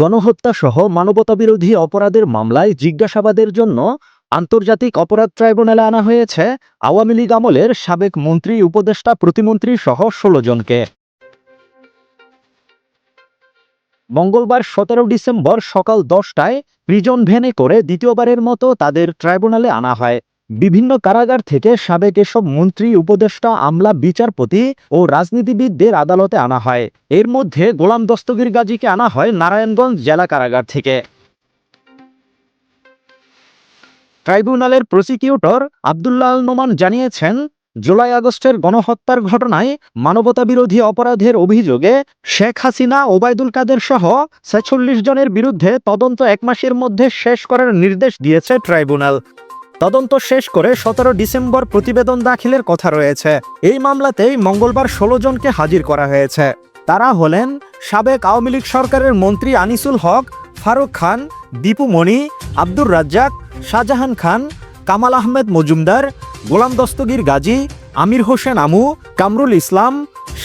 গণহত্যা সহ মানবতাবিরোধী অপরাধের মামলায় জিজ্ঞাসাবাদের জন্য আন্তর্জাতিক অপরাধ ট্রাইব্যুনালে আনা হয়েছে আওয়ামী লীগ আমলের সাবেক মন্ত্রী, উপদেষ্টা, প্রতিমন্ত্রী সহ ষোলো জনকে। মঙ্গলবার সতেরো ডিসেম্বর সকাল দশটায় প্রিজন ভ্যানে করে দ্বিতীয়বারের মতো তাদের ট্রাইব্যুনালে আনা হয়। বিভিন্ন কারাগার থেকে সাবেক এসব মন্ত্রী, উপদেষ্টা, আমলা, বিচারপতি ও রাজনীতিবিদদের আদালতে আনা হয়। এর মধ্যে গোলাম দস্তগীর গাজীকে আনা হয় নারায়ণগঞ্জ জেলা কারাগার থেকে। ট্রাইব্যুনালের প্রসিকিউটর আবদুল্লাহ নোমান জানিয়েছেন, জুলাই আগস্টের গণহত্যার ঘটনায় মানবতাবিরোধী অপরাধের অভিযোগে শেখ হাসিনা, ওবায়দুল কাদের সহ ছেচল্লিশ জনের বিরুদ্ধে তদন্ত এক মাসের মধ্যে শেষ করার নির্দেশ দিয়েছে ট্রাইব্যুনাল। তদন্ত শেষ করে সতেরো ডিসেম্বর প্রতিবেদন দাখিলের কথা রয়েছে। এই মামলাতেই মঙ্গলবার ষোলো জনকে হাজির করা হয়েছে। তারা হলেন সাবেক আওয়ামী লীগ সরকারের মন্ত্রী আনিসুল হক, ফারুক খান, দীপু মণি আব্দুর রাজ্জাক, শাহজাহান খান, কামাল আহমেদ মজুমদার, গোলাম দস্তগীর গাজী, আমির হোসেন আমু, কামরুল ইসলাম,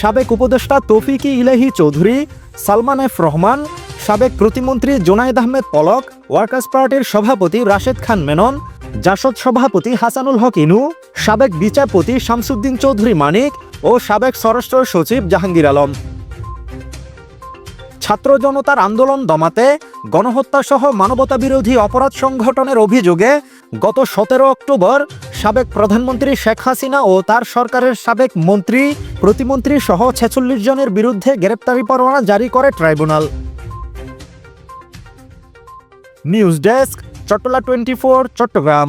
সাবেক উপদেষ্টা তৌফিকি ইলাহি চৌধুরী, সালমান এফ রহমান, সাবেক প্রতিমন্ত্রী জোনায়েদ আহমেদ পলক, ওয়ার্কার্স পার্টির সভাপতি রাশেদ খান মেনন জাসদ সভাপতি হাসানুল হক ইনু, সাবেক বিচারপতি শামসুদ্দিন চৌধুরী মানিক ও সাবেক স্বরাষ্ট্র সচিব জাহাঙ্গীর আলম। ছাত্র জনতার আন্দোলন দমাতে গণহত্যা সহ মানবতাবিরোধী অপরাধ সংগঠনের অভিযোগে গত সতেরো অক্টোবর সাবেক প্রধানমন্ত্রী শেখ হাসিনা ও তার সরকারের সাবেক মন্ত্রী, প্রতিমন্ত্রী সহ ছেচল্লিশ জনের বিরুদ্ধে গ্রেপ্তারি পরোয়ানা জারি করে tribunal. News desk Chattala twenty Chattogram.